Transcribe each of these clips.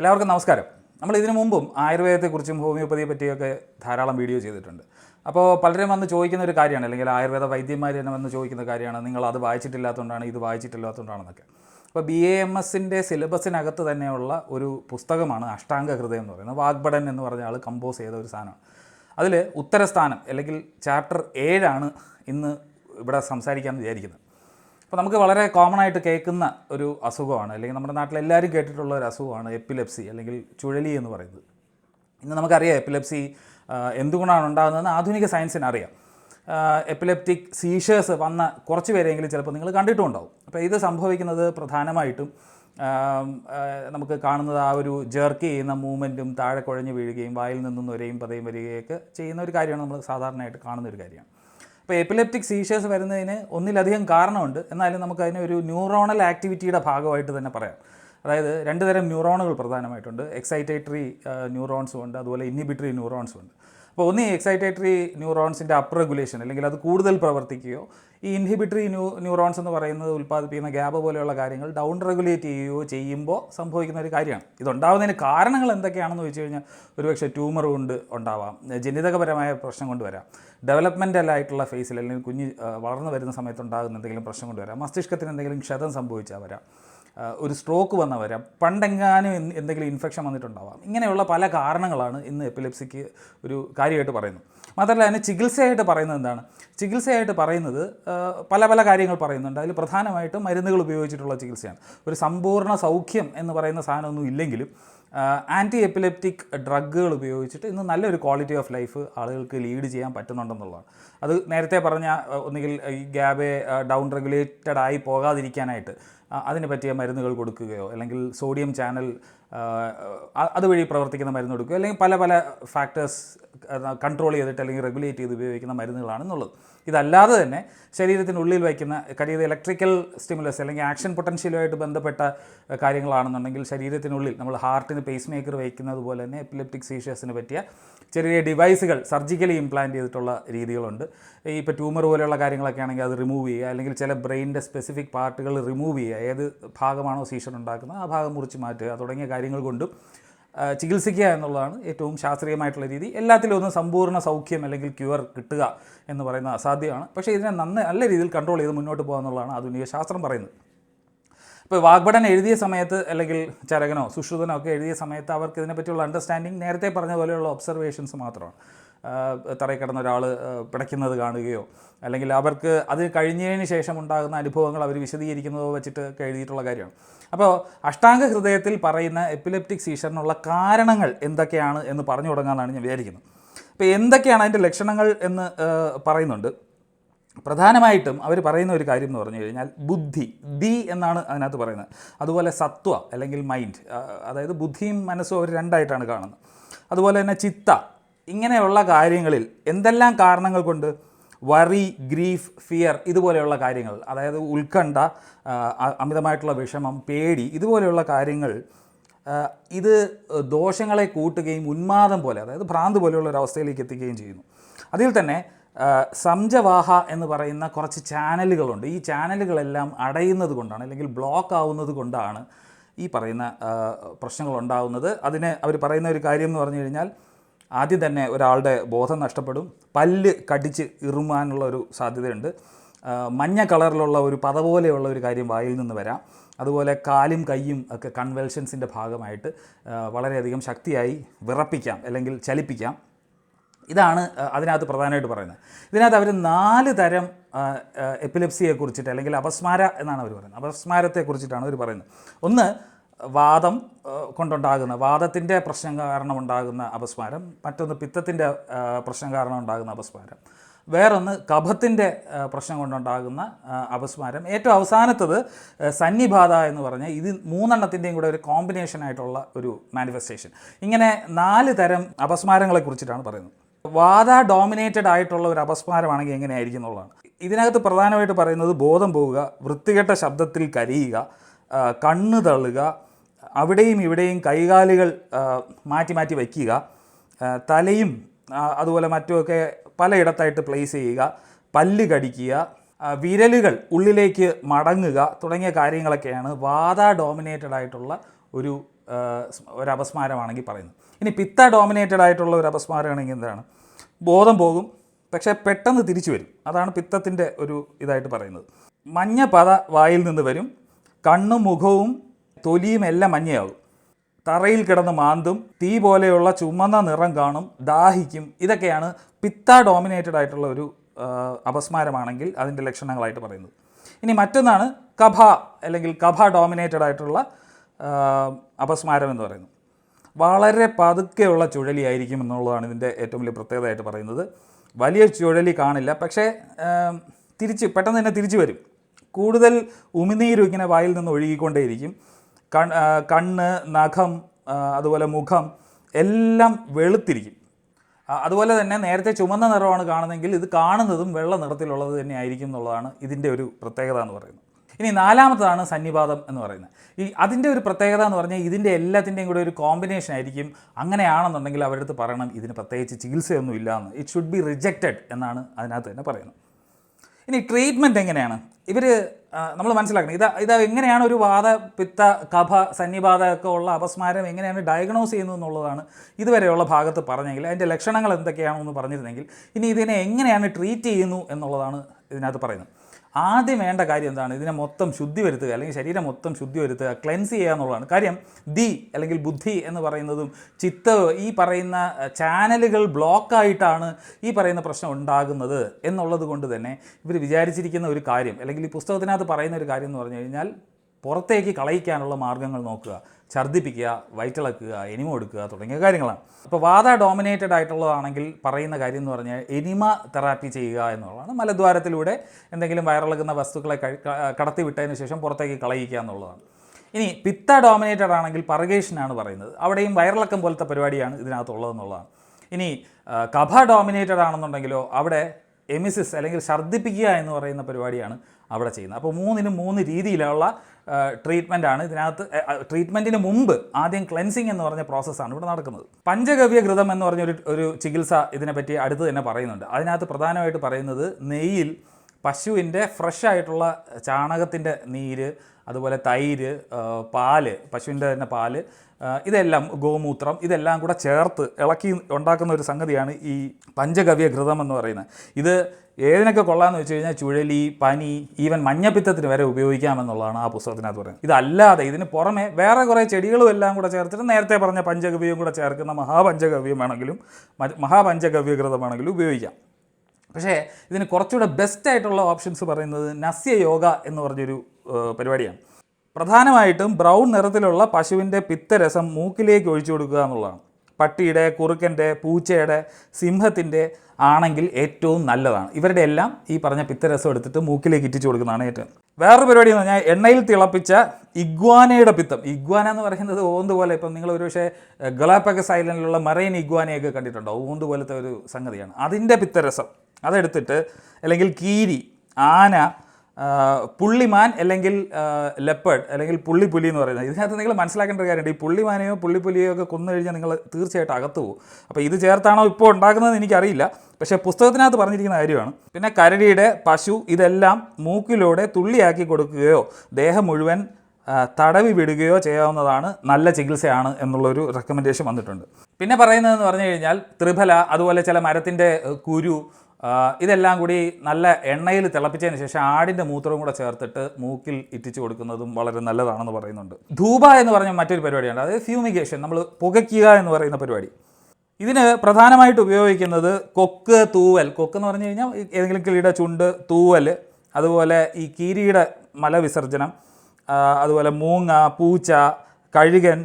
എല്ലാവർക്കും നമസ്കാരം. നമ്മൾ ഇതിനു മുമ്പും ആയുർവേദത്തെക്കുറിച്ചും ഹോമിയോപ്പതിയെ പറ്റിയൊക്കെ ധാരാളം വീഡിയോ ചെയ്തിട്ടുണ്ട്. അപ്പോൾ പലരും വന്ന് ചോദിക്കുന്ന ഒരു കാര്യമാണ് അല്ലെങ്കിൽ ആയുർവേദ വൈദ്യന്മാർ തന്നെ വന്ന് ചോദിക്കുന്ന കാര്യമാണ് നിങ്ങൾ അത് വായിച്ചിട്ടില്ലാത്തതുകൊണ്ടാണ് ഇത് വായിച്ചിട്ടില്ലാത്തതുകൊണ്ടാണെന്നൊക്കെ. അപ്പോൾ ബി എ എം എസിന്റെ സിലബസിനകത്ത് തന്നെയുള്ള ഒരു പുസ്തകമാണ് അഷ്ടാംഗ ഹൃദയം എന്ന് പറയുന്നത്. വാഗ്ബടൻ എന്ന് പറഞ്ഞ ആൾ കമ്പോസ് ചെയ്ത ഒരു സാധനമാണ്. അതിൽ ഉത്തരസ്ഥാനം അല്ലെങ്കിൽ ചാപ്റ്റർ ഏഴാണ് ഇന്ന് ഇവിടെ സംസാരിക്കാമെന്ന് വിചാരിക്കുന്നത് അപ്പോൾ നമുക്ക് വളരെ കോമൺ ആയിട്ട് കേൾക്കുന്ന ഒരു അസുഖമാണ് അല്ലെങ്കിൽ നമ്മുടെ നാട്ടിൽ എല്ലാവരും കേട്ടിട്ടുള്ള ഒരു അസുഖമാണ് എപ്പിലെപ്സി അല്ലെങ്കിൽ ചുഴലി എന്ന് പറയുന്നത്. ഇന്ന് നമുക്കറിയാം എപ്പിലെപ്സി എന്തുകൊണ്ടാണ് ഉണ്ടാകുന്നതെന്ന് ആധുനിക സയൻസിന് അറിയാം. എപ്പിലെപ്റ്റിക് സീഷേഴ്സ് വന്ന കുറച്ച് പേരെങ്കിലും ചിലപ്പോൾ നിങ്ങൾ കണ്ടിട്ടുണ്ടാവും. അപ്പോൾ ഇത് സംഭവിക്കുന്നത് പ്രധാനമായിട്ടും നമുക്ക് കാണുന്നത് ആ ഒരു ജെർക്ക് ചെയ്യുന്ന മൂവ്മെന്റും താഴെ കുഴഞ്ഞു വീഴുകയും വായിൽ നിന്നും ഒരയും പതയും വരികയൊക്കെ ചെയ്യുന്ന ഒരു കാര്യമാണ് നമ്മൾ സാധാരണയായിട്ട് കാണുന്ന ഒരു കാര്യമാണ്. അപ്പോൾ എപ്പിലെപ്റ്റിക് സീഷേഴ്സ് വരുന്നതിന് ഒന്നിലധികം കാരണമുണ്ട്. എന്നാലും നമുക്ക് അതിനെ ഒരു ന്യൂറോണൽ ആക്ടിവിറ്റിയുടെ ഭാഗമായിട്ട് തന്നെ പറയാം. അതായത് രണ്ട് തരം ന്യൂറോണുകൾ പ്രധാനമായിട്ടുണ്ട്. എക്സൈറ്റേറ്ററി ന്യൂറോൺസും ഉണ്ട്. അതുപോലെ ഇന്നിബിറ്ററി ന്യൂറോൺസും ഉണ്ട്. അപ്പോൾ ഒന്ന് എക്സൈറ്റേറ്ററി ന്യൂറോൺസിന്റെ അപ്പ് റെഗുലേഷൻ അല്ലെങ്കിൽ അത് കൂടുതൽ പ്രവർത്തിക്കുകയോ ഈ ഇൻഹിബിറ്ററി ന്യൂ ന്യൂറോൺസ് എന്ന് പറയുന്നത് ഉൽപ്പാദിപ്പിക്കുന്ന ഗ്യാബ് പോലെയുള്ള കാര്യങ്ങൾ ഡൗൺ റെഗുലേറ്റ് ചെയ്യുകയോ ചെയ്യുമ്പോൾ സംഭവിക്കുന്ന ഒരു കാര്യമാണ്. ഇതുണ്ടാവുന്നതിന് കാരണങ്ങൾ എന്തൊക്കെയാണെന്ന് ചോദിച്ചു കഴിഞ്ഞാൽ ഒരുപക്ഷെ ട്യൂമർ കൊണ്ട് ഉണ്ടാവാം ജനിതകപരമായ പ്രശ്നം കൊണ്ട് വരാം ഡെവലപ്മെന്റൽ ആയിട്ടുള്ള ഫേസിൽ അല്ലെങ്കിൽ കുഞ്ഞ് വളർന്നു വരുന്ന സമയത്ത് ഉണ്ടാകുന്ന എന്തെങ്കിലും പ്രശ്നം കൊണ്ട് വരാം മസ്തിഷ്കത്തിന് എന്തെങ്കിലും ക്ഷതം സംഭവിച്ചാൽ വരാം. ഒരു സ്ട്രോക്ക് വന്ന വരാം പണ്ടെങ്ങാനും എന്തെങ്കിലും ഇൻഫെക്ഷൻ വന്നിട്ടുണ്ടാവാം. ഇങ്ങനെയുള്ള പല കാരണങ്ങളാണ് ഇന്ന് എപ്പിലെപ്സിക്ക് ഒരു കാര്യമായിട്ട് പറയുന്നത്. മാത്രമല്ല അതിന് ചികിത്സയായിട്ട് പറയുന്നത് എന്താണ്? ചികിത്സയായിട്ട് പറയുന്നത് പല പല കാര്യങ്ങൾ പറയുന്നുണ്ട്. അതിൽ പ്രധാനമായിട്ടും മരുന്നുകൾ ഉപയോഗിച്ചിട്ടുള്ള ചികിത്സയാണ്. ഒരു സമ്പൂർണ സൗഖ്യം എന്ന് പറയുന്ന സാധനമൊന്നും ഇല്ലെങ്കിലും ആന്റി എപ്പിലെപ്റ്റിക് ഡ്രഗുകൾ ഉപയോഗിച്ചിട്ട് ഇന്ന് നല്ലൊരു ക്വാളിറ്റി ഓഫ് ലൈഫ് ആളുകൾക്ക് ലീഡ് ചെയ്യാൻ പറ്റുന്നുണ്ടെന്നുള്ളതാണ്. അത് നേരത്തെ പറഞ്ഞ ഒന്നുകിൽ ഈ ഗ്യാബെ ഡൗൺ റെഗുലേറ്റഡ് ആയി പോകാതിരിക്കാനായിട്ട് അതിന് പറ്റിയ മരുന്നുകൾ കൊടുക്കുകയോ അല്ലെങ്കിൽ സോഡിയം ചാനൽ അതുവഴി പ്രവർത്തിക്കുന്ന മരുന്ന് കൊടുക്കുകയോ അല്ലെങ്കിൽ പല പല ഫാക്ടേഴ്സ് കൺട്രോൾ ചെയ്തിട്ട് അല്ലെങ്കിൽ റെഗുലേറ്റ് ചെയ്ത് ഉപയോഗിക്കുന്ന മരുന്നുകളാണെന്നുള്ളത് ഇതല്ലാതെ തന്നെ ശരീരത്തിനുള്ളിൽ വയ്ക്കുന്ന കാര്യം ഇലക്ട്രിക്കൽ സ്റ്റിമുലസ് അല്ലെങ്കിൽ ആക്ഷൻ പൊട്ടൻഷ്യലുമായിട്ട് ബന്ധപ്പെട്ട കാര്യങ്ങളാണെന്നുണ്ടെങ്കിൽ ശരീരത്തിനുള്ളിൽ നമ്മൾ ഹാർട്ടിന് പേസ് മേക്കർ വയ്ക്കുന്നത് പോലെ തന്നെ എപ്പിലെപ്റ്റിക് സീഷേഴ്സിന് പറ്റിയ ചെറിയ ഡിവൈസുകൾ സർജിക്കലി ഇംപ്ലാന്റ് ചെയ്തിട്ടുള്ള രീതികളുണ്ട്. ഈ ഇപ്പോൾ ട്യൂമർ പോലെയുള്ള കാര്യങ്ങളൊക്കെ ആണെങ്കിൽ അത് റിമൂവ് ചെയ്യുക അല്ലെങ്കിൽ ചില ബ്രെയിനിന്റെ സ്പെസിഫിക് പാർട്ടുകൾ റിമൂവ് ചെയ്യുക. ഏത് ഭാഗമാണോ സീഷർ ഉണ്ടാക്കുന്നത് ആ ഭാഗം മുറിച്ച് മാറ്റുക. തുടങ്ങിയ കാര്യങ്ങൾ കൊണ്ടും ചികിത്സിക്കുക എന്നുള്ളതാണ് ഏറ്റവും ശാസ്ത്രീയമായിട്ടുള്ള രീതി. എല്ലാത്തിലും ഒന്ന് സമ്പൂർണ സൗഖ്യം അല്ലെങ്കിൽ ക്യൂർ കിട്ടുക എന്ന് പറയുന്നത് അസാധ്യമാണ്. പക്ഷേ ഇതിനെ നന്ന നല്ല രീതിയിൽ കൺട്രോൾ ചെയ്ത് മുന്നോട്ട് പോകുക എന്നുള്ളതാണ് ആധുനിക ശാസ്ത്രം പറയുന്നത്. ഇപ്പോൾ വാഗ്ഭടൻ എഴുതിയ സമയത്ത് അല്ലെങ്കിൽ ചരകനോ സുശ്രുതനോ ഒക്കെ എഴുതിയ സമയത്ത് അവർക്ക് ഇതിനെപ്പറ്റിയുള്ള അണ്ടർസ്റ്റാൻഡിങ് നേരത്തെ പറഞ്ഞ പോലെയുള്ള ഒബ്സർവേഷൻസ് മാത്രമാണ്. തറയിൽ കിടന്ന ഒരാൾ പിടയ്ക്കുന്നത് കാണുകയോ അല്ലെങ്കിൽ അവർക്ക് അത് കഴിഞ്ഞതിന് ശേഷം ഉണ്ടാകുന്ന അനുഭവങ്ങൾ അവർ വിശദീകരിക്കുന്നതോ വെച്ചിട്ട് എഴുതിയിട്ടുള്ള കാര്യമാണ്. അപ്പോൾ അഷ്ടാംഗ ഹൃദയത്തിൽ പറയുന്ന എപ്പിലെപ്റ്റിക് സീഷറിനുള്ള കാരണങ്ങൾ എന്തൊക്കെയാണ് എന്ന് പറഞ്ഞു തുടങ്ങാമെന്നാണ് ഞാൻ വിചാരിക്കുന്നത്. അപ്പോൾ എന്തൊക്കെയാണ് അതിന്റെ ലക്ഷണങ്ങൾ എന്ന് പറയുന്നുണ്ട്. പ്രധാനമായിട്ടും അവർ പറയുന്ന ഒരു കാര്യം എന്ന് പറഞ്ഞു കഴിഞ്ഞാൽ ബുദ്ധി ദി എന്നാണ് അതിനകത്ത് പറയുന്നത്. അതുപോലെ സത്വ അല്ലെങ്കിൽ മൈൻഡ് അതായത് ബുദ്ധിയും മനസ്സും അവർ രണ്ടായിട്ടാണ് കാണുന്നത്. അതുപോലെ തന്നെ ചിത്ത ഇങ്ങനെയുള്ള കാര്യങ്ങളിൽ എന്തെല്ലാം കാരണങ്ങൾ കൊണ്ട്? വറി ഗ്രീഫ് ഫിയർ ഇതുപോലെയുള്ള കാര്യങ്ങൾ അതായത് ഉത്കണ്ഠ അമിതമായിട്ടുള്ള വിഷമം പേടി ഇതുപോലെയുള്ള കാര്യങ്ങൾ ഇത് ദോഷങ്ങളെ കൂട്ടുകയും ഉന്മാദം പോലെ അതായത് ഭ്രാന്ത് പോലെയുള്ള ഒരു അവസ്ഥയിലേക്ക് എത്തിക്കുകയും ചെയ്യുന്നു. അതിൽ തന്നെ സംജവാഹ എന്ന് പറയുന്ന കുറച്ച് ചാനലുകളുണ്ട്. ഈ ചാനലുകളെല്ലാം അടയുന്നത് കൊണ്ടാണ് അല്ലെങ്കിൽ ബ്ലോക്ക് ആവുന്നത് കൊണ്ടാണ് ഈ പറയുന്ന പ്രശ്നങ്ങൾ ഉണ്ടാവുന്നത് അതിന് അവർ പറയുന്ന ഒരു കാര്യം എന്ന് പറഞ്ഞു കഴിഞ്ഞാൽ ആദ്യം തന്നെ ഒരാളുടെ ബോധം നഷ്ടപ്പെടും പല്ല് കടിച്ച് ഇറുമാനുള്ള ഒരു സാധ്യതയുണ്ട്. മഞ്ഞ കളറിലുള്ള ഒരു പത പോലെയുള്ള ഒരു കാര്യം വായിൽ നിന്ന് വരാം. അതുപോലെ കാലും കൈയും ഒക്കെ കൺവെൽഷൻസിന്റെ ഭാഗമായിട്ട് വളരെയധികം ശക്തിയായി വിറപ്പിക്കാം അല്ലെങ്കിൽ ചലിപ്പിക്കാം. ഇതാണ് അതിനകത്ത് പ്രധാനമായിട്ട് പറയുന്നത്. ഇതിനകത്ത് അവർ നാല് തരം എപ്പിലെപ്സിയെ കുറിച്ചിട്ട് അല്ലെങ്കിൽ അപസ്മാര എന്നാണ് അവർ പറയുന്നത്. അപസ്മാരത്തെ കുറിച്ചിട്ടാണ് അവർ പറയുന്നത്. ഒന്ന് വാദം കൊണ്ടുണ്ടാകുന്ന വാദത്തിന്റെ പ്രശ്നം കാരണം ഉണ്ടാകുന്ന അപസ്മാരം. മറ്റൊന്ന് പിത്തത്തിന്റെ പ്രശ്നം കാരണം ഉണ്ടാകുന്ന അപസ്മാരം. വേറൊന്ന് കഫത്തിന്റെ പ്രശ്നം കൊണ്ടുണ്ടാകുന്ന അപസ്മാരം. ഏറ്റവും അവസാനത്തത് സന്നിബാധ എന്ന് പറഞ്ഞ ഇത് മൂന്നെണ്ണത്തിന്റെയും കൂടെ ഒരു കോമ്പിനേഷൻ ആയിട്ടുള്ള ഒരു മാനിഫെസ്റ്റേഷൻ ഇങ്ങനെ നാല് തരം അപസ്മാരങ്ങളെ കുറിച്ചിട്ടാണ് പറയുന്നത്. വാദ ഡോമിനേറ്റഡ് ആയിട്ടുള്ള ഒരു അപസ്മാരമാണെങ്കിൽ എങ്ങനെയായിരിക്കും എന്നുള്ളതാണ്. ഇതിനകത്ത് പ്രധാനമായിട്ട് പറയുന്നത് ബോധം പോവുക വൃത്തികെട്ട ശബ്ദത്തിൽ കരിയുക കണ്ണ് തള്ളുക അവിടെയും ഇവിടെയും കൈകാലുകൾ മാറ്റി മാറ്റി വയ്ക്കുക തലയും അതുപോലെ മറ്റുമൊക്കെ പലയിടത്തായിട്ട് പ്ലേസ് ചെയ്യുക പല്ല് കടിക്കുക വിരലുകൾ ഉള്ളിലേക്ക് മടങ്ങുക തുടങ്ങിയ കാര്യങ്ങളൊക്കെയാണ് വാദ ഡോമിനേറ്റഡ് ആയിട്ടുള്ള ഒരു ഒരു അപസ്മാരമാണെങ്കിൽ പറയുന്നത്. ഇനി പിത്ത ഡോമിനേറ്റഡ് ആയിട്ടുള്ള ഒരു അപസ്മാരമാണെങ്കിൽ എന്താണ്? ബോധം പോകും പക്ഷേ പെട്ടെന്ന് തിരിച്ചു വരും. അതാണ് പിത്തത്തിന്റെ ഒരു ഇതായിട്ട് പറയുന്നത്. മഞ്ഞ പത വായിൽ നിന്ന് വരും കണ്ണും മുഖവും തൊലിയും എല്ലാം മഞ്ഞയാകും. തറയിൽ കിടന്ന് മാന്തും തീ പോലെയുള്ള ചുമന്ന നിറം കാണും ദാഹിക്കും. ഇതൊക്കെയാണ് പിത്ത ഡോമിനേറ്റഡ് ആയിട്ടുള്ള ഒരു അപസ്മാരമാണെങ്കിൽ അതിന്റെ ലക്ഷണങ്ങളായിട്ട് പറയുന്നത്. ഇനി മറ്റൊന്നാണ് കഭ അല്ലെങ്കിൽ കഭ ഡോമിനേറ്റഡ് ആയിട്ടുള്ള അപസ്മാരം എന്ന് പറയുന്നത്. വളരെ പതുക്കെയുള്ള ചുഴലിയായിരിക്കും എന്നുള്ളതാണ് ഇതിന്റെ ഏറ്റവും വലിയ പ്രത്യേകതയായിട്ട് പറയുന്നത്. വലിയ ചുഴലി കാണില്ല. പക്ഷേ തിരിച്ച് പെട്ടെന്ന് തന്നെ തിരിച്ചു വരും. കൂടുതൽ ഉമിനീരും ഇങ്ങനെ വായിൽ നിന്ന് ഒഴുകിക്കൊണ്ടേയിരിക്കും. കണ് കണ്ണ് നഖം അതുപോലെ മുഖം എല്ലാം വെളുത്തിരിക്കും. അതുപോലെ തന്നെ നേരത്തെ ചുമന്ന നിറമാണ് കാണുന്നതെങ്കിൽ ഇത് കാണുന്നതും വെള്ള നിറത്തിലുള്ളത് തന്നെ ആയിരിക്കും എന്നുള്ളതാണ് ഇതിന്റെ ഒരു പ്രത്യേകത എന്ന് പറയുന്നത്. ഇനി നാലാമത്തതാണ് സന്നിപാതം എന്ന് പറയുന്നത്. ഈ അതിന്റെ ഒരു പ്രത്യേകത എന്ന് പറഞ്ഞാൽ ഇതിന്റെ എല്ലാത്തിന്റെയും കൂടെ ഒരു കോമ്പിനേഷൻ ആയിരിക്കും. അങ്ങനെയാണെന്നുണ്ടെങ്കിൽ അവരുടെ അടുത്ത് പറയണം ഇതിന് പ്രത്യേകിച്ച് ചികിത്സയൊന്നും ഇല്ല എന്ന് ഇറ്റ് ഷുഡ് ബി റിജക്റ്റഡ് എന്നാണ് അതിനകത്ത് തന്നെ പറയുന്നത്. ഇനി ട്രീറ്റ്മെന്റ് എങ്ങനെയാണ്? ഇവർ നമ്മൾ മനസ്സിലാക്കണം. ഇത് ഇത് എങ്ങനെയാണ് ഒരു വാദ പിത്ത കഫ സന്നിപാത ഒക്കെ ഉള്ള അപസ്മാരം എങ്ങനെയാണ് ഡയഗ്നോസ് ചെയ്യുന്നത് എന്നുള്ളതാണ് ഇതുവരെയുള്ള ഭാഗത്ത് പറഞ്ഞെങ്കിൽ അതിന്റെ ലക്ഷണങ്ങൾ എന്തൊക്കെയാണെന്ന് പറഞ്ഞിരുന്നെങ്കിൽ ഇനി ഇതിനെ എങ്ങനെയാണ് ട്രീറ്റ് ചെയ്യുന്നു എന്നുള്ളതാണ് ഇതിനകത്ത് പറയുന്നത്. ആദ്യം വേണ്ട കാര്യം എന്താണ്? ഇതിനെ മൊത്തം ശുദ്ധി വരുത്തുക അല്ലെങ്കിൽ ശരീരം മൊത്തം ശുദ്ധി വരുത്തുക ക്ലെൻസ് ചെയ്യുക എന്നുള്ളതാണ്. കാര്യം ദി അല്ലെങ്കിൽ ബുദ്ധി എന്ന് പറയുന്നതും ചിത്ത ഈ പറയുന്ന ചാനലുകൾ ബ്ലോക്കായിട്ടാണ് ഈ പറയുന്ന പ്രശ്നം ഉണ്ടാകുന്നത് എന്നുള്ളത് കൊണ്ട് തന്നെ ഇവർ വിചാരിച്ചിരിക്കുന്ന ഒരു കാര്യം അല്ലെങ്കിൽ ഈ പുസ്തകത്തിനകത്ത് പറയുന്ന ഒരു കാര്യം എന്ന് പറഞ്ഞു കഴിഞ്ഞാൽ പുറത്തേക്ക് കളയിക്കാനുള്ള മാർഗങ്ങൾ നോക്കുക ഛർദ്ദിപ്പിക്കുക വയറ്റിളക്കുക എനിമ എടുക്കുക തുടങ്ങിയ കാര്യങ്ങളാണ്. അപ്പോൾ വാത ഡോമിനേറ്റഡ് ആയിട്ടുള്ളതാണെങ്കിൽ പറയുന്ന കാര്യം എന്ന് പറഞ്ഞാൽ എനിമ തെറാപ്പി ചെയ്യുക എന്നുള്ളതാണ്. മലദ്വാരത്തിലൂടെ എന്തെങ്കിലും വയറിളകുന്ന വസ്തുക്കളെ കടത്തിവിട്ടതിന് കടത്തി വിട്ടതിന് ശേഷം പുറത്തേക്ക് കളയിക്കുക എന്നുള്ളതാണ്. ഇനി പിത്ത ഡോമിനേറ്റഡ് ആണെങ്കിൽ പറഗേഷനാണ് പറയുന്നത്. അവിടെയും വയറിളക്കം പോലത്തെ പരിപാടിയാണ് ഇതിനകത്തുള്ളതെന്നുള്ളതാണ് ഇനി കഫ ഡോമിനേറ്റഡ് ആണെന്നുണ്ടെങ്കിലോ അവിടെ എമിസിസ് അല്ലെങ്കിൽ ഛർദ്ദിപ്പിക്കുക എന്ന് പറയുന്ന പരിപാടിയാണ് അവിടെ ചെയ്യുന്നത്. അപ്പോൾ മൂന്നിനും മൂന്ന് രീതിയിലുള്ള ട്രീറ്റ്മെന്റ് ആണ്. ഇതിനകത്ത് ട്രീറ്റ്മെന്റിന് മുമ്പ് ആദ്യം ക്ലെൻസിങ് എന്ന് പറഞ്ഞ പ്രോസസ്സാണ് ഇവിടെ നടക്കുന്നത്. പഞ്ചഗവ്യ ഘൃതം എന്ന് പറഞ്ഞൊരു ഒരു ചികിത്സ ഇതിനെപ്പറ്റി അടുത്ത് തന്നെ പറയുന്നുണ്ട്. അതിനകത്ത് പ്രധാനമായിട്ട് പറയുന്നത് നെയ്യിൽ പശുവിന്റെ ഫ്രഷ് ആയിട്ടുള്ള ചാണകത്തിന്റെ നീര് അതുപോലെ തൈര് പാൽ പശുവിന്റെ തന്നെ പാൽ ഇതെല്ലാം ഗോമൂത്രം ഇതെല്ലാം കൂടെ ചേർത്ത് ഇളക്കി ഉണ്ടാക്കുന്ന ഒരു സംഗതിയാണ് ഈ പഞ്ചഗവ്യ ഘൃതം എന്ന് പറയുന്നത്. ഇത് ഏതിനൊക്കെ കൊള്ളാമെന്ന് വെച്ച് കഴിഞ്ഞാൽ ചുഴലി പനി ഈവൻ മഞ്ഞപ്പിത്തത്തിന് വരെ ഉപയോഗിക്കാമെന്നുള്ളതാണ് ആ പുസ്തകത്തിനകത്ത് പറയുന്നത്. ഇതല്ലാതെ ഇതിന് പുറമെ വേറെ കുറേ ചെടികളും എല്ലാം കൂടെ ചേർത്തിട്ട് നേരത്തെ പറഞ്ഞ പഞ്ചഗവ്യവും കൂടെ ചേർക്കുന്ന മഹാപഞ്ചഗവ്യമാണെങ്കിലും വേണമെങ്കിലും മഹാപഞ്ചഗവ്യ ഘൃതമാണെങ്കിലും ഉപയോഗിക്കാം. പക്ഷേ ഇതിന് കുറച്ചുകൂടെ ബെസ്റ്റ് ആയിട്ടുള്ള ഓപ്ഷൻസ് പറയുന്നത് നസ്യ യോഗ എന്ന് പറഞ്ഞൊരു പരിപാടിയാണ്. പ്രധാനമായിട്ടും ബ്രൗൺ നിറത്തിലുള്ള പശുവിന്റെ പിത്തരസം മൂക്കിലേക്ക് ഒഴിച്ചു കൊടുക്കുക എന്നുള്ളതാണ്. പട്ടിയുടെ കുറുക്കന്റെ പൂച്ചയുടെ സിംഹത്തിന്റെ ആണെങ്കിൽ ഏറ്റവും നല്ലതാണ്. ഇവരുടെ എല്ലാം ഈ പറഞ്ഞ പിത്തരസം എടുത്തിട്ട് മൂക്കിലേക്ക് ഇറ്റിച്ചു കൊടുക്കുന്നതാണ് ഏറ്റവും. വേറൊരു പരിപാടി എന്ന് പറഞ്ഞാൽ എണ്ണയിൽ തിളപ്പിച്ച ഇഗ്വാനയുടെ പിത്തം. ഇഗ്വാന എന്ന് പറയുന്നത് ഓന്ത് പോലെ ഇപ്പം നിങ്ങൾ ഒരു പക്ഷേ ഗലാപ്പക്കസ് ഐലൻഡിലുള്ള മറൈൻ ഇഗ്വാനയൊക്കെ കണ്ടിട്ടുണ്ടോ? ഓന്ത് പോലത്തെ ഒരു സംഗതിയാണ്. അതിന്റെ പിത്തരസം. അതെടുത്തിട്ട് അല്ലെങ്കിൽ കീരി ആന പുള്ളിമാൻ അല്ലെങ്കിൽ ലെപ്പേഡ് അല്ലെങ്കിൽ പുള്ളിപ്പുലി എന്ന് പറയുന്നത്. ഇതിനകത്ത് നിങ്ങൾ മനസ്സിലാക്കേണ്ട ഒരു കാര്യമുണ്ട്. ഈ പുള്ളിമാനെയോ പുള്ളിപ്പുലിയോ ഒക്കെ കൊന്നു കഴിഞ്ഞാൽ നിങ്ങൾ തീർച്ചയായിട്ടും അകത്തു പോകും. അപ്പോൾ ഇത് ചേർത്താണോ ഇപ്പോൾ ഉണ്ടാക്കുന്നത് എനിക്കറിയില്ല. പക്ഷേ പുസ്തകത്തിനകത്ത് പറഞ്ഞിരിക്കുന്ന കാര്യമാണ്. പിന്നെ കരടിയുടെ പശു ഇതെല്ലാം മൂക്കിലൂടെ തുള്ളിയാക്കി കൊടുക്കുകയോ ദേഹം മുഴുവൻ തടവി വിടുകയോ ചെയ്യാവുന്നതാണ് നല്ല ചികിത്സയാണ് എന്നുള്ളൊരു റെക്കമെൻഡേഷൻ വന്നിട്ടുണ്ട്. പിന്നെ പറയുന്നതെന്ന് പറഞ്ഞു കഴിഞ്ഞാൽ ത്രിഫല അതുപോലെ ചില മരത്തിന്റെ കുരു ഇതെല്ലാം കൂടി നല്ല എണ്ണയിൽ തിളപ്പിച്ചതിന് ശേഷം ആടിന്റെ മൂത്രവും കൂടെ ചേർത്തിട്ട് മൂക്കിൽ ഇറ്റിച്ചു കൊടുക്കുന്നതും വളരെ നല്ലതാണെന്ന് പറയുന്നുണ്ട്. ധൂപ എന്ന് പറഞ്ഞ മറ്റൊരു പരിപാടിയാണ് അതായത് ഫ്യൂമിഗേഷൻ നമ്മൾ പുകയ്ക്കുക എന്ന് പറയുന്ന പരിപാടി. ഇതിന് പ്രധാനമായിട്ട് ഉപയോഗിക്കുന്നത് കൊക്ക് തൂവൽ. കൊക്ക് എന്ന് പറഞ്ഞു കഴിഞ്ഞാൽ ഏതെങ്കിലും കിളിയുടെ ചുണ്ട് തൂവൽ അതുപോലെ ഈ കീരിയുടെ മലവിസർജനം അതുപോലെ മൂങ്ങ പൂച്ച കഴുകൻ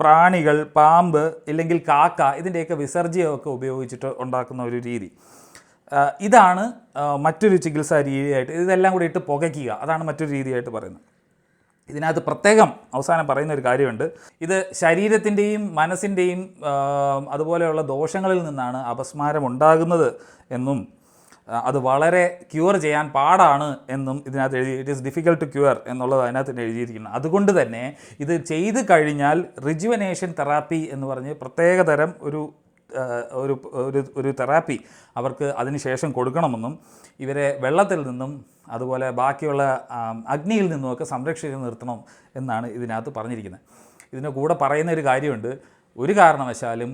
പ്രാണികൾ പാമ്പ് ഇല്ലെങ്കിൽ കാക്ക ഇതിന്റെയൊക്കെ വിസർജ്യമൊക്കെ ഉപയോഗിച്ചിട്ട് ഉണ്ടാക്കുന്ന ഒരു രീതി. ഇതാണ് മറ്റൊരു ചികിത്സാ രീതിയായിട്ട് ഇതെല്ലാം കൂടി ഇട്ട് പുകയ്ക്കുക. അതാണ് മറ്റൊരു രീതിയായിട്ട് പറയുന്നത്. ഇതിനകത്ത് പ്രത്യേകം അവസാനം പറയുന്ന ഒരു കാര്യമുണ്ട്. ഇത് ശരീരത്തിന്റെയും മനസ്സിന്റെയും അതുപോലെയുള്ള ദോഷങ്ങളിൽ നിന്നാണ് അപസ്മാരം ഉണ്ടാകുന്നത് എന്നും അത് വളരെ ക്യൂർ ചെയ്യാൻ പാടാണ് എന്നും ഇതിനകത്ത് എഴുതി it is difficult to cure എന്നുള്ളത് അതിനകത്ത് തന്നെ എഴുതിയിരിക്കുന്നു. അതുകൊണ്ട് തന്നെ ഇത് ചെയ്ത് കഴിഞ്ഞാൽ റിജുവനേഷൻ തെറാപ്പി എന്ന് പറഞ്ഞ് പ്രത്യേകതരം ഒരു ഒരു ഒരു ഒരു തെറാപ്പി അവർക്ക് അതിനുശേഷം കൊടുക്കണമെന്നും ഇവരെ വെള്ളത്തിൽ നിന്നും അതുപോലെ ബാക്കിയുള്ള അഗ്നിയിൽ നിന്നുമൊക്കെ സംരക്ഷിച്ച് നിർത്തണം എന്നാണ് ഇതിനകത്ത് പറഞ്ഞിരിക്കുന്നത്. ഇതിന്റെ കൂടെ പറയുന്ന ഒരു കാര്യമുണ്ട്. ഒരു കാരണവശാലും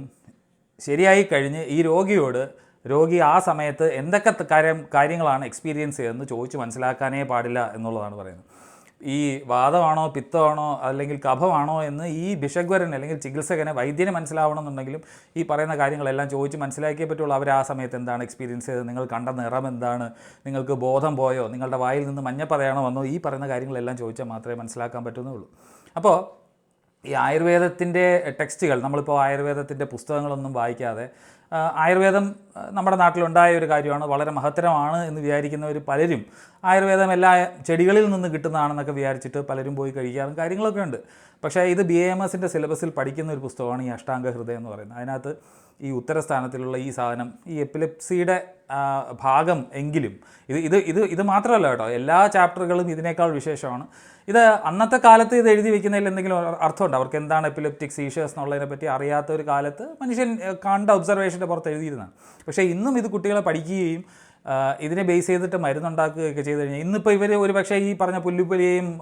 ശരിയായി കഴിഞ്ഞ് ഈ രോഗിയോട് രോഗി ആ സമയത്ത് എന്തൊക്കെ കാര്യം കാര്യങ്ങളാണ് എക്സ്പീരിയൻസ് ചെയ്തതെന്ന് ചോദിച്ച് മനസ്സിലാക്കാനേ പാടില്ല എന്നുള്ളതാണ് പറയുന്നത്. ഈ വാദമാണോ പിത്തമാണോ അല്ലെങ്കിൽ കഫമാണോ എന്ന് ഈ ബിഷഗ്വരൻ അല്ലെങ്കിൽ ചികിത്സകനെ വൈദ്യന് മനസ്സിലാവണമെന്നുണ്ടെങ്കിലും ഈ പറയുന്ന കാര്യങ്ങളെല്ലാം ചോദിച്ച് മനസ്സിലാക്കിയേ പറ്റുള്ളൂ. അവർ ആ സമയത്ത് എന്താണ് എക്സ്പീരിയൻസ് ചെയ്തത്? നിങ്ങൾ കണ്ട നിറം എന്താണ്? നിങ്ങൾക്ക് ബോധം പോയോ? നിങ്ങളുടെ വായിൽ നിന്ന് മഞ്ഞപ്പതയാണോ വന്നോ? ഈ പറയുന്ന കാര്യങ്ങളെല്ലാം ചോദിച്ചാൽ മാത്രമേ മനസ്സിലാക്കാൻ പറ്റുന്നുള്ളൂ. അപ്പോൾ ഈ ആയുർവേദത്തിന്റെ ടെക്സ്റ്റുകൾ നമ്മളിപ്പോൾ ആയുർവേദത്തിന്റെ പുസ്തകങ്ങളൊന്നും വായിക്കാതെ ആയുർവേദം നമ്മുടെ നാട്ടിലുണ്ടായ ഒരു കാര്യമാണ് വളരെ മഹത്തരമാണ് എന്ന് വിചാരിക്കുന്നവർ പലരും ആയുർവേദം എല്ലാ ചെടികളിൽ നിന്ന് കിട്ടുന്നതാണെന്നൊക്കെ വിചാരിച്ചിട്ട് പലരും പോയി കഴിക്കാറും കാര്യങ്ങളൊക്കെ ഉണ്ട്. പക്ഷേ ഇത് ബി എം എസിന്റെ സിലബസിൽ പഠിക്കുന്ന ഒരു പുസ്തകമാണ് ഈ അഷ്ടാംഗ ഹൃദയം എന്ന് പറയുന്നത്. അതിനകത്ത് ഈ ഉത്തരസ്ഥാനത്തിലുള്ള ഈ സാധനം ഈ എപ്പിലെപ്സിയുടെ ഭാഗം എങ്കിലും ഇത് ഇത് ഇത് ഇത് മാത്രമല്ല കേട്ടോ എല്ലാ ചാപ്റ്ററുകളും ഇതിനേക്കാൾ വിശേഷമാണ്. ഇത് അന്നത്തെ കാലത്ത് ഇത് എഴുതി വെക്കുന്നതിൽ എന്തെങ്കിലും അർ- അർത്ഥമുണ്ട്? അവർക്ക് എന്താണ് എപ്പിലെപ്റ്റിക് സീഷേഴ്സ് എന്നുള്ളതിനെ പറ്റി അറിയാത്ത ഒരു കാലത്ത് മനുഷ്യൻ കണ്ട ഒബ്സർവേഷന്റെ പുറത്ത് എഴുതിയിരുന്നതാണ്. പക്ഷേ ഇന്നും ഇത് കുട്ടികളെ പഠിക്കുകയും ഇതിനെ ബേസ് ചെയ്തിട്ട് മരുന്നുണ്ടാക്കുകയൊക്കെ ചെയ്ത് കഴിഞ്ഞാൽ ഇന്നിപ്പോൾ ഇവർ ഒരു പക്ഷേ ഈ പറഞ്ഞ പുല്ലുപുലിയെയും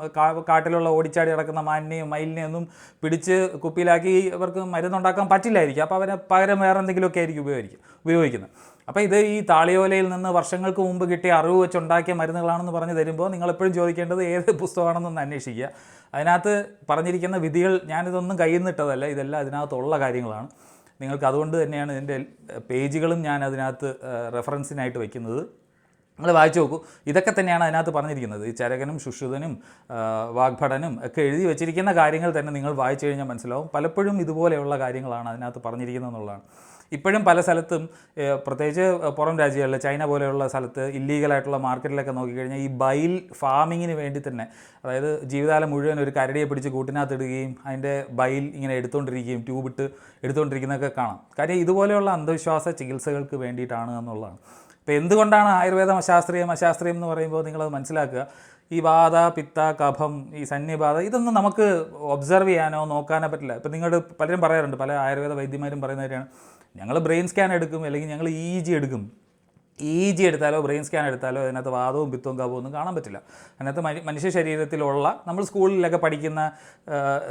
കാട്ടിലുള്ള ഓടിച്ചാടി കിടക്കുന്ന മാനിനെയും മയിലിനെയും ഒന്നും പിടിച്ച് കുപ്പിയിലാക്കി ഇവർക്ക് മരുന്നുണ്ടാക്കാൻ പറ്റില്ലായിരിക്കും. അപ്പോൾ അവരെ പകരം വേറെ എന്തെങ്കിലുമൊക്കെ ആയിരിക്കും ഉപയോഗിക്കും ഉപയോഗിക്കുന്നത്. അപ്പോൾ ഇത് ഈ താളിയോലയിൽ നിന്ന് വർഷങ്ങൾക്ക് മുമ്പ് കിട്ടിയ അറിവ് വെച്ചുണ്ടാക്കിയ മരുന്നുകളാണെന്ന് പറഞ്ഞു തരുമ്പോൾ നിങ്ങളെപ്പോഴും ചോദിക്കേണ്ടത് ഏത് പുസ്തകമാണെന്നൊന്ന് അന്വേഷിക്കുക. അതിനകത്ത് പറഞ്ഞിരിക്കുന്ന വിധികൾ ഞാനിതൊന്നും കയ്യിൽ നിന്നിട്ടതല്ല ഇതെല്ലാം അതിനകത്തുള്ള കാര്യങ്ങളാണ്. നിങ്ങൾക്ക് അതുകൊണ്ട് തന്നെയാണ് ഇതിന്റെ പേജുകളും ഞാൻ അതിനകത്ത് റെഫറൻസിനായിട്ട് വയ്ക്കുന്നത് നിങ്ങൾ വായിച്ചു നോക്കൂ. ഇതൊക്കെ തന്നെയാണ് അതിനകത്ത് പറഞ്ഞിരിക്കുന്നത്. ഈ ചരകനും ശുശ്രുതനും വാഗ്ഭടനും ഒക്കെ എഴുതി വെച്ചിരിക്കുന്ന കാര്യങ്ങൾ തന്നെ നിങ്ങൾ വായിച്ചു കഴിഞ്ഞാൽ മനസ്സിലാവും. പലപ്പോഴും ഇതുപോലെയുള്ള കാര്യങ്ങളാണ് അതിനകത്ത് പറഞ്ഞിരിക്കുന്നത് എന്നുള്ളതാണ്. ഇപ്പോഴും പല സ്ഥലത്തും പ്രത്യേകിച്ച് പുറം രാജ്യങ്ങളിൽ ചൈന പോലെയുള്ള സ്ഥലത്ത് ഇല്ലീഗലായിട്ടുള്ള മാർക്കറ്റിലൊക്കെ നോക്കിക്കഴിഞ്ഞാൽ ഈ ബൈൽ ഫാമിങ്ങിന് വേണ്ടി തന്നെ അതായത് ജീവിതകാലം മുഴുവൻ ഒരു കരടിയെ പിടിച്ച് കൂട്ടിനകത്ത് ഇടുകയും അതിന്റെ ബൈൽ ഇങ്ങനെ എടുത്തുകൊണ്ടിരിക്കുകയും ട്യൂബിട്ട് എടുത്തുകൊണ്ടിരിക്കുന്നതൊക്കെ കാണാം. കാര്യം ഇതുപോലെയുള്ള അന്ധവിശ്വാസ ചികിത്സകൾക്ക് വേണ്ടിയിട്ടാണ് എന്നുള്ളതാണ്. ഇപ്പോൾ എന്തുകൊണ്ടാണ് ആയുർവേദം അശാസ്ത്രീയം അശാസ്ത്രീയം എന്ന് പറയുമ്പോൾ നിങ്ങളത് മനസ്സിലാക്കുക? ഈ വാത പിത്ത കഫം ഈ സന്യബാധ ഇതൊന്നും നമുക്ക് ഒബ്സർവ് ചെയ്യാനോ നോക്കാനോ പറ്റില്ല. ഇപ്പം നിങ്ങൾ പലരും പറയാറുണ്ട് പല ആയുർവേദ വൈദ്യന്മാരും പറയുന്ന ഞങ്ങൾ ബ്രെയിൻ സ്കാൻ എടുക്കും അല്ലെങ്കിൽ ഞങ്ങൾ ഇ ജി എടുക്കും. ഇ ജി എടുത്താലോ ബ്രെയിൻ സ്കാൻ എടുത്താലോ അതിനകത്ത് വാദവും പിത്തവും കാവും ഒന്നും കാണാൻ പറ്റില്ല. അതിനകത്ത് മനു- മനുഷ്യ ശരീരത്തിലുള്ള നമ്മൾ സ്കൂളിലൊക്കെ പഠിക്കുന്ന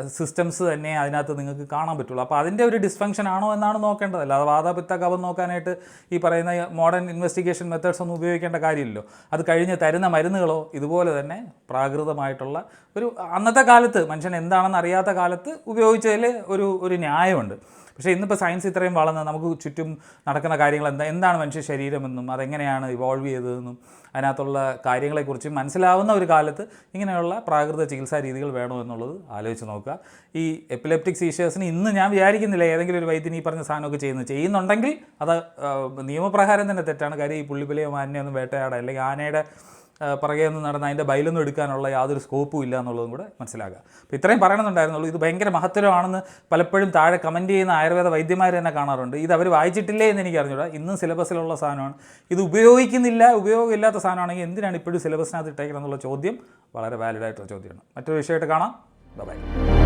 സിസ്റ്റംസ് തന്നെ അതിനകത്ത് നിങ്ങൾക്ക് കാണാൻ പറ്റുള്ളൂ. അപ്പോൾ അതിന്റെ ഒരു ഡിസ്ഫങ്ഷൻ ആണോ എന്നാണ് നോക്കേണ്ടത്. അല്ലാതെ വാദ പിത്ത കഫം നോക്കാനായിട്ട് ഈ പറയുന്ന മോഡേൺ ഇൻവെസ്റ്റിഗേഷൻ മെത്തേഡ്സ് ഒന്നും ഉപയോഗിക്കേണ്ട കാര്യമില്ലല്ലോ. അത് കഴിഞ്ഞ് തരുന്ന മരുന്നുകളോ ഇതുപോലെ തന്നെ പ്രാകൃതമായിട്ടുള്ള ഒരു അന്നത്തെ കാലത്ത് മനുഷ്യൻ എന്താണെന്ന് അറിയാത്ത കാലത്ത് ഉപയോഗിച്ചതിൽ ഒരു ഒരു ന്യായമുണ്ട്. പക്ഷേ ഇന്നിപ്പോൾ സയൻസ് ഇത്രയും വളർന്ന് നമുക്ക് ചുറ്റും നടക്കുന്ന കാര്യങ്ങൾ എന്താ എന്താണ് മനുഷ്യ ശരീരമെന്നും അതെങ്ങനെയാണ് ഇവോൾവ് ചെയ്തതെന്നും അതിനകത്തുള്ള കാര്യങ്ങളെക്കുറിച്ച് മനസ്സിലാവുന്ന ഒരു കാലത്ത് ഇങ്ങനെയുള്ള പ്രാകൃത ചികിത്സാ രീതികൾ വേണോ എന്നുള്ളത് ആലോചിച്ച് നോക്കുക. ഈ എപ്പിലെപ്റ്റിക് സീഷേഴ്സിന് ഇന്ന് ഞാൻ വിചാരിക്കുന്നില്ല ഏതെങ്കിലും ഒരു വൈദ്യന് ഈ പറഞ്ഞ സാധനമൊക്കെ ചെയ്യുന്നത് ചെയ്യുന്നുണ്ടെങ്കിൽ അത് നിയമപ്രകാരം തന്നെ തെറ്റാണ്. കാര്യം ഈ പുള്ളിപ്പിലയോ ഒന്നും വേട്ടയാടാൻ അല്ലെങ്കിൽ ആനയുടെ പുറകെ നിന്ന് നടന്ന് അതിന്റെ ബൈലൊന്നും എടുക്കാനുള്ള യാതൊരു സ്കോപ്പും ഇല്ല എന്നുള്ളതും കൂടെ മനസ്സിലാക്കുക അപ്പോൾ ഇത്രയും പറയണമെന്നുണ്ടായിരുന്നുള്ളൂ ഇത് ഭയങ്കര മഹത്തരമാണെന്ന് പലപ്പോഴും താഴെ കമന്റ് ചെയ്യുന്ന ആയുർവേദ വൈദ്യന്മാർ തന്നെ കാണാറുണ്ട്. ഇത് അവർ വായിച്ചിട്ടില്ലേ എന്ന് എനിക്ക് അറിഞ്ഞൂടാ. ഇന്നും സിലബസിലുള്ള സാധനമാണ്. ഇത് ഉപയോഗിക്കുന്നില്ല ഉപയോഗമില്ലാത്ത സാധനമാണെങ്കിൽ എന്തിനാണ് ഇപ്പോഴും സിലബസിനകത്ത് ഇട്ടേക്കണം എന്നുള്ള ചോദ്യം വളരെ വാലിഡായിട്ടുള്ള ചോദ്യമാണ്. മറ്റൊരു വിഷയമായിട്ട് കാണാം. ബൈ